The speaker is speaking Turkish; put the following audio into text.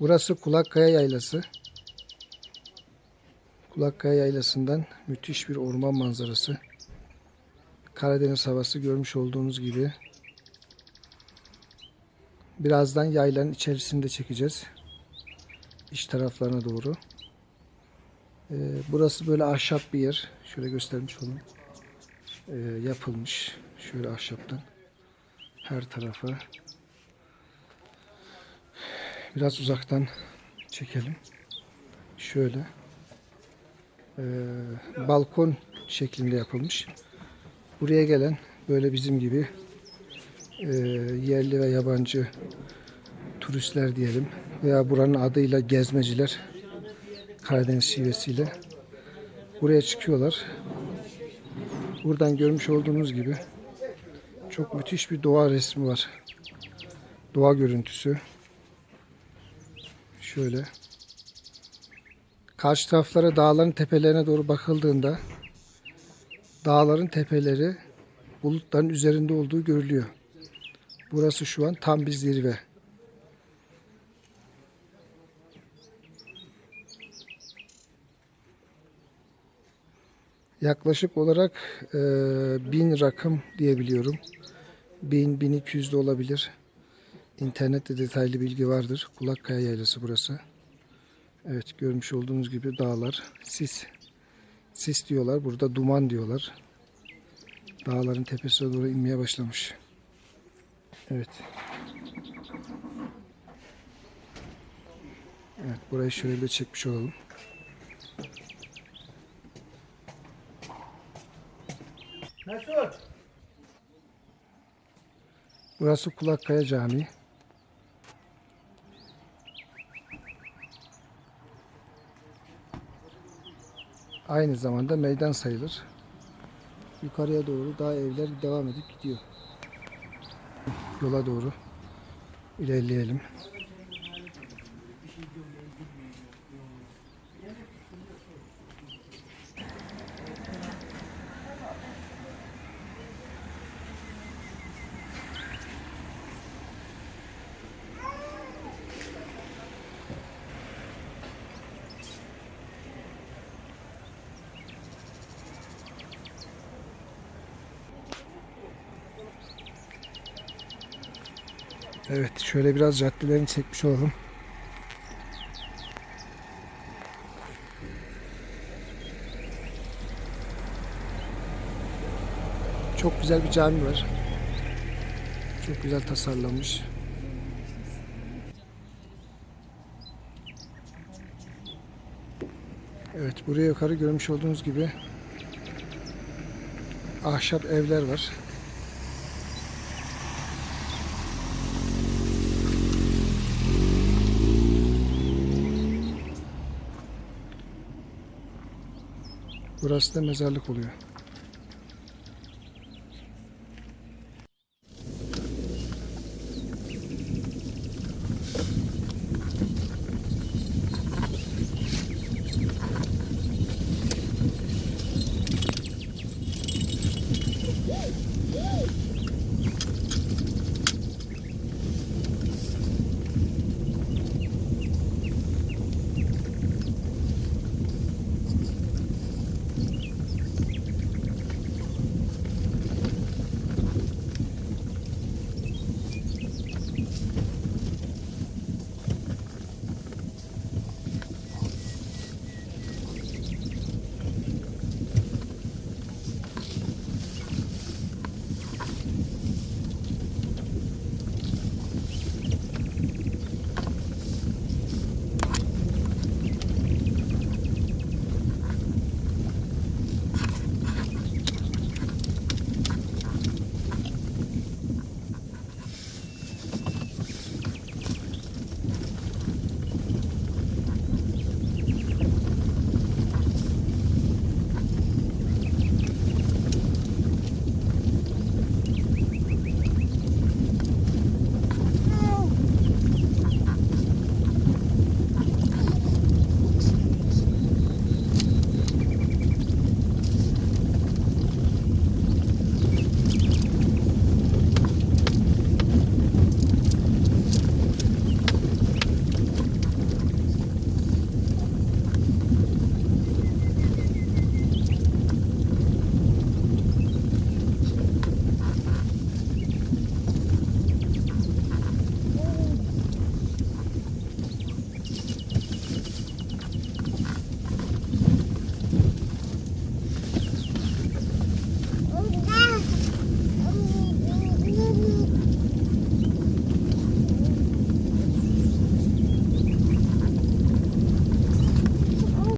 Burası Kulakkaya Yaylası. Kulakkaya Yaylası'ndan müthiş bir orman manzarası. Karadeniz havası görmüş olduğunuz gibi. Birazdan yaylanın içerisinde çekeceğiz. İç taraflarına doğru. Ee, burası böyle ahşap bir yer. Şöyle göstermiş olayım. Ee, yapılmış. Şöyle ahşaptan. Her tarafa. Biraz uzaktan çekelim. Şöyle. Ee, balkon şeklinde yapılmış. Buraya gelen böyle bizim gibi e, yerli ve yabancı turistler diyelim veya buranın adıyla gezmeciler Karadeniz şivesiyle buraya çıkıyorlar. Buradan görmüş olduğunuz gibi çok müthiş bir doğa resmi var. Doğa görüntüsü. Şöyle. Karşı taraflara dağların tepelerine doğru bakıldığında dağların tepeleri bulutların üzerinde olduğu görülüyor. Burası şu an tam bir zirve. Yaklaşık olarak e, bin rakım diyebiliyorum. 1000 1200 de olabilir. İnternette detaylı bilgi vardır. Kulakkaya Yaylası burası. Evet görmüş olduğunuz gibi dağlar. Sis. Sis diyorlar. Burada duman diyorlar. Dağların tepesine doğru inmeye başlamış. Evet. Evet burayı şöyle bir çekmiş olalım. Mesut. Burası Kulakkaya Camii. Aynı zamanda meydan sayılır. Yukarıya doğru daha evler devam edip gidiyor. Yola doğru ilerleyelim. Evet şöyle biraz caddelerini çekmiş olalım. Çok güzel bir cami var. Çok güzel tasarlanmış. Evet buraya yukarı görmüş olduğunuz gibi ahşap evler var. Burası da mezarlık oluyor.